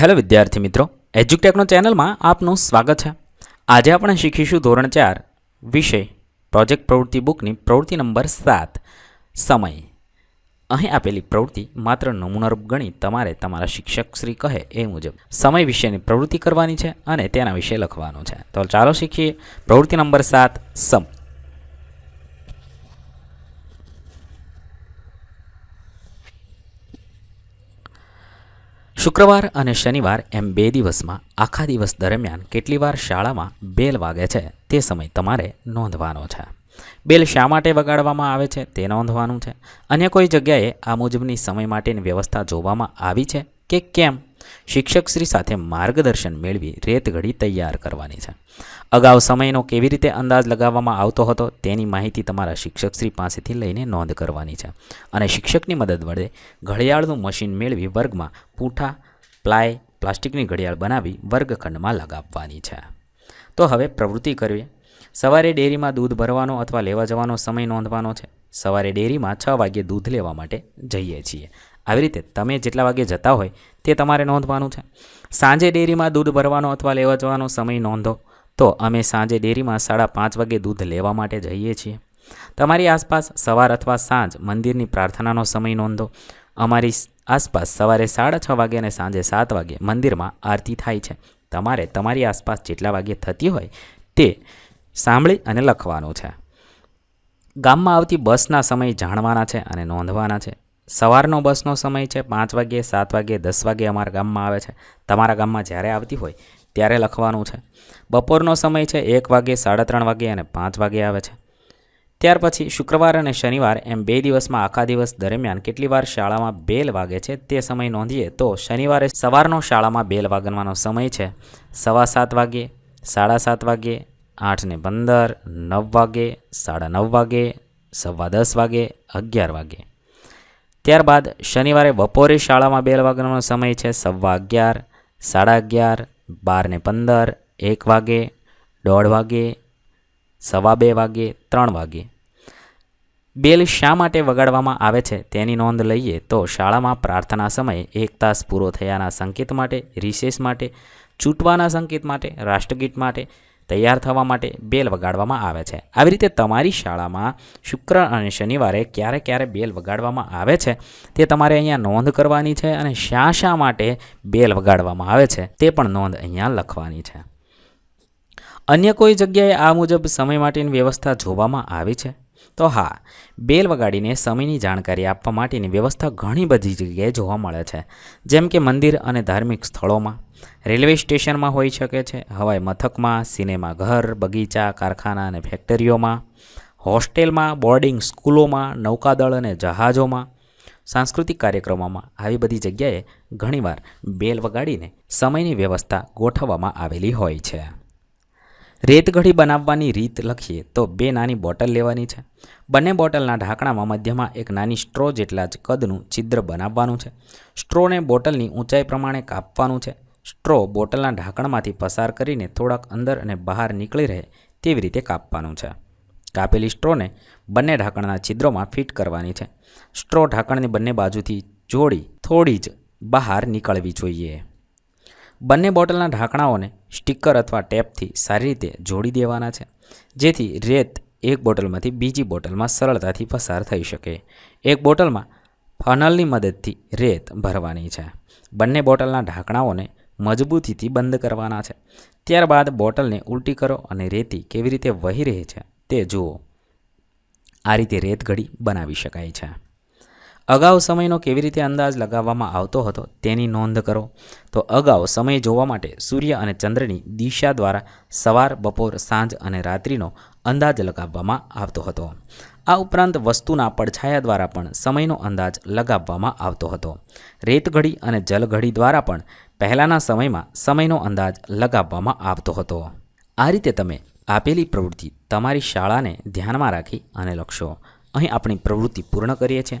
Hello વિદ્યાર્થી મિત્રો એજ્યુટેકનો ચેનલમાં આપનું સ્વાગત છે. આજે આપણે શીખીશું ધોરણ ચાર, વિષય, પ્રોજેક્ટ પ્રવૃત્તિ બુકની પ્રવૃત્તિ નંબર સાત, સમય. અહીં આપેલી પ્રવૃત્તિ માત્ર નમૂનારૂપ ગણી તમારે તમારા શિક્ષક શ્રી કહે એ મુજબ. સમય વિશેની પ્રવૃત્તિ કરવાની છે અને તેના વિશે લખવાનું છે. તો ચાલો શીખીએ પ્રવૃત્તિ નંબર સાત, સમ. શુક્રવાર અને શનિવાર એમ બે દિવસમાં, આખા દિવસ દરમિયાન કેટલી વાર શાળામાં બેલ વાગે છે, તે સમય તમારે નોંધવાનો છે. બેલ શા માટે વગાડવામાં આવે છે, તે નોંધવાનું છે. અન્ય કોઈ જગ્યાએ આ મુજબની સમય માટેની વ્યવસ્થા જોવામાં આવી છે કે કેમ? શિક્ષકશ્રી સાથે માર્ગદર્શન મેળવી રેતઘડી તૈયાર કરવાની છે. અગાઉ સમયનો કેવી રીતે અંદાજ લગાવવામાં આવતો હતો તેની માહિતી તમારા શિક્ષકશ્રી પાસેથી લઈને નોંધ કરવાની છે. અને શિક્ષકની મદદ વડે ઘડિયાળનું મશીન મેળવી વર્ગમાં પૂઠા, પ્લાય, પ્લાસ્ટિકની ઘડિયાળ બનાવી વર્ગખંડમાં લગાવવાની છે. તો હવે પ્રવૃત્તિ કરવી. સવારે ડેરીમાં દૂધ ભરવાનો અથવા લેવા જવાનો સમય નોંધવાનો છે. સવારે ડેરીમાં છ વાગ્યે દૂધ લેવા માટે જઈએ છીએ. આવી રીતે તમે જેટલા વાગે જતા હોય તે તમારે નોંધવાનું છે. સાંજે ડેરીમાં દૂધ ભરવાનો અથવા લેવા જવાનો સમય નોંધો. તો અમે સાંજે ડેરીમાં સાડા પાંચ વાગે દૂધ લેવા માટે જઈએ છીએ. તમારી આસપાસ સવાર અથવા સાંજ મંદિરની પ્રાર્થનાનો સમય નોંધો. અમારી આસપાસ સવારે સાડા છ વાગે અને સાંજે સાત વાગે મંદિરમાં આરતી થાય છે. તમારે તમારી આસપાસ જેટલા વાગે થતી હોય તે સાંભળી અને લખવાનું છે. ગામમાં આવતી બસના સમય જાણવાના છે અને નોંધવાના છે. સવારનો બસનો સમય છે, પાંચ વાગ્યે, સાત વાગ્યે, દસ વાગ્યે અમારા ગામમાં આવે છે. તમારા ગામમાં જ્યારે આવતી હોય, ત્યારે લખવાનું છે. બપોરનો સમય છે, એક વાગ્યે, સાડા ત્રણ વાગ્યે અને પાંચ વાગ્યે આવે છે. ત્યાર પછી શુક્રવાર અને શનિવાર એમ બે દિવસમાં આખા દિવસ દરમિયાન કેટલી વાર શાળામાં બેલ વાગે છે, તે સમય નોંધીએ તો શનિવારે સવારનો શાળામાં બેલ વાગવાનો સમય છે. સવા સાત વાગ્યે, સાડા સાત વાગ્યે આઠને પંદર, નવ વાગે સાડા નવ વાગે સવા દસ વાગે અગિયાર વાગે ત્યારબાદ શનિવારે બપોરે શાળામાં બેલ વાગવાનો સમય છે સવા અગિયાર, સાડા અગિયાર બાર ને પંદર, એક વાગે, દોઢ વાગે, સવા બે વાગે, ત્રણ વાગે. બેલ શા માટે વગાડવામાં આવે છે તેની નોંધ લઈએ તો શાળામાં પ્રાર્થના સમયે એક તાસ પૂરો થયાના સંકેત માટે રિસેસ માટે છૂટવાના સંકેત માટે, રાષ્ટ્રગીત માટે તૈયાર થવા માટે બેલ વગાડવામાં આવે છે. આવી રીતે તમારી શાળામાં શુક્ર અને શનિવારે ક્યારે ક્યારે બેલ વગાડવામાં આવે છે, તે તમારે અહીંયા નોંધ કરવાની છે અને શા શા માટે બેલ વગાડવામાં આવે છે, તે પણ નોંધ અહીંયા લખવાની છે. અન્ય કોઈ જગ્યાએ આ મુજબ સમય માટેની વ્યવસ્થા જોવામાં આવી છે? તો હા, બેલ વગાડીને સમયની જાણકારી આપવા માટેની વ્યવસ્થા ઘણી બધી જગ્યાએ જોવા મળે છે. જેમ કે મંદિર અને ધાર્મિક સ્થળોમાં. રેલવે સ્ટેશનમાં હોઈ શકે છે, હવાઈ મથકમાં, સિનેમા ઘર, બગીચા, કારખાના અને ફેક્ટરીઓમાં. હોસ્ટેલમાં, બોર્ડિંગ સ્કૂલોમાં, નૌકાદળ અને જહાજોમાં. સાંસ્કૃતિક કાર્યક્રમોમાં આવી બધી જગ્યાએ ઘણીવાર બેલ વગાડીને સમયની વ્યવસ્થા ગોઠવવામાં આવેલી હોય છે. રેતગઢી બનાવવાની રીત લખીએ તો બે નાની બોટલ લેવાની છે. બંને બોટલના ઢાંકણામાં મધ્યમાં એક નાની સ્ટ્રો જેટલા જ કદનું છિદ્ર બનાવવાનું છે. સ્ટ્રોને બોટલની ઊંચાઈ પ્રમાણે કાપવાનું છે. સ્ટ્રો બોટલના ઢાંકણમાંથી પસાર કરીને થોડાક અંદર અને બહાર નીકળી રહે તેવી રીતે કાપવાનું છે. કાપેલી સ્ટ્રોને બંને ઢાંકણના છિદ્રોમાં ફિટ કરવાની છે. સ્ટ્રો ઢાંકણની બંને બાજુથી જોડી થોડી જ બહાર નીકળવી જોઈએ. બંને બોટલના ઢાંકણાઓને સ્ટીકર અથવા ટેપથી સારી રીતે જોડી દેવાના છે, જેથી રેત એક બોટલમાંથી બીજી બોટલમાં સરળતાથી પસાર થઈ શકે. એક બોટલમાં ફનલની મદદથી રેત ભરવાની છે. બંને બોટલના ઢાંકણાઓને મજબૂતીથી બંધ કરવાના છે. ત્યારબાદ બોટલને ઉલટી કરો અને રેતી કેવી રીતે વહી રહી છે તે જુઓ. આ રીતે રેત ઘડી બનાવી શકાય છે. અગાઉ સમયનો કેવી રીતે અંદાજ લગાવવામાં આવતો હતો તેની નોંધ કરો. તો અગાઉ સમય જોવા માટે સૂર્ય અને ચંદ્રની દિશા દ્વારા સવાર, બપોર, સાંજ અને રાત્રિનો અંદાજ લગાવવામાં આવતો હતો. આ ઉપરાંત વસ્તુના પડછાયા દ્વારા પણ સમયનો અંદાજ લગાવવામાં આવતો હતો. રેતઘડી અને જલઘડી દ્વારા પણ પહેલાંના સમયમાં સમયનો અંદાજ લગાવવામાં આવતો હતો. આ રીતે તમે આપેલી પ્રવૃત્તિ તમારી શાળાને ધ્યાનમાં રાખી અને લખશો. અહીં આપણી પ્રવૃત્તિ પૂર્ણ કરીએ છીએ.